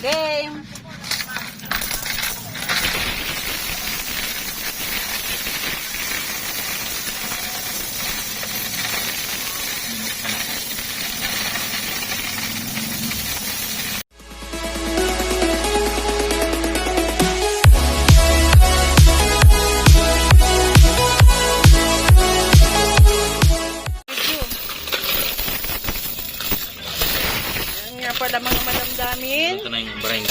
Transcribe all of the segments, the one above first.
Game. Nga pala mga madamdamin. Ito na yung brain.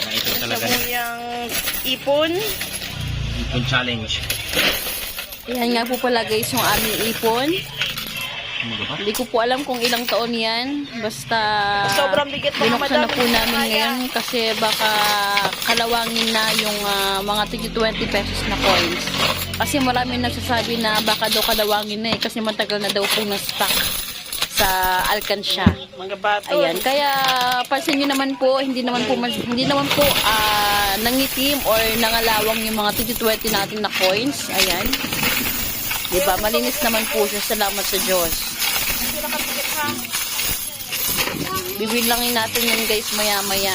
Na ito talaga. Sabuyang ipon. Ipon challenge. Yan nga po pala guys yung aming ipon. Ano? Hindi ko po alam kung ilang taon yan. Basta Sobrang bigat mga binuksan na po namin ngayon kasi baka kalawangin na yung ah, mga tigi 20 pesos na coins. Kasi marami nagsasabi na baka daw kalawangin na eh kasi matagal na daw pong na-stock sa Alcansya. Mga bato. Ayan, kaya pansin niyo naman po, hindi naman po hindi naman po ah, nangitim or nangalawang yung mga tigi 20 natin na coins. Ayan. 'Di ba? Malinis naman po siya. Salamat sa Diyos. Bibilangin natin yan guys maya maya.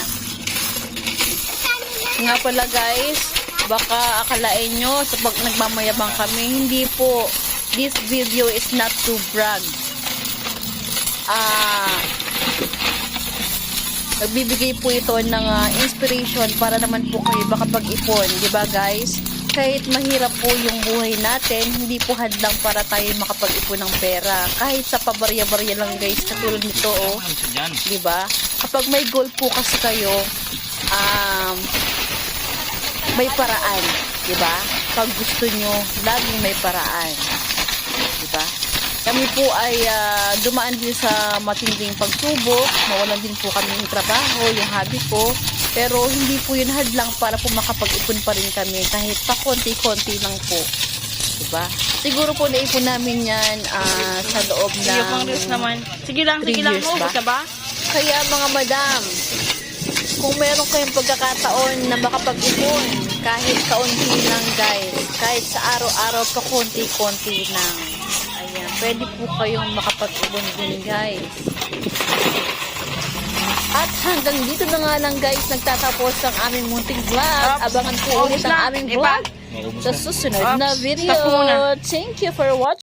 Nga pala guys, baka akalain nyo sa pag nagmamayabang kami, hindi po. This video is not to brag. Ah, nagbibigay po ito ng ah, inspiration para naman po kayo makapag-ipon, di ba guys? Kahit mahirap po yung buhay natin, hindi po hadlang para tayo makapag-ipon ng pera. Kahit sa pabarya-barya lang guys, katulad nito oh. Di ba? Kapag may goal po kasi kayo, um, may paraan. Di ba? Pag gusto nyo, laging may paraan. Kami po ay ah, dumaan din sa matinding pagsubok. Mawalan din po kami ng trabaho, yung hobby ko. Pero hindi po yun hadlang para po makapag-ipon pa rin kami kahit pa konti-konti lang po. Diba? Siguro po naipon namin yan ah, sa loob Sige pang ng naman. Sige lang, sige lang. years Oh, ba? basta ba? kaya mga madam, kung meron kayong pagkakataon na makapag-ipon, kahit kaunti lang guys, kahit sa araw-araw pa konti-konti lang. Ayan, pwede po kayong makapag-ipon din guys. At hanggang dito na nga lang guys, nagtatapos ang aming munting vlog. Abangan po ulit ang aming vlog sa susunod na video. Thank you for watching.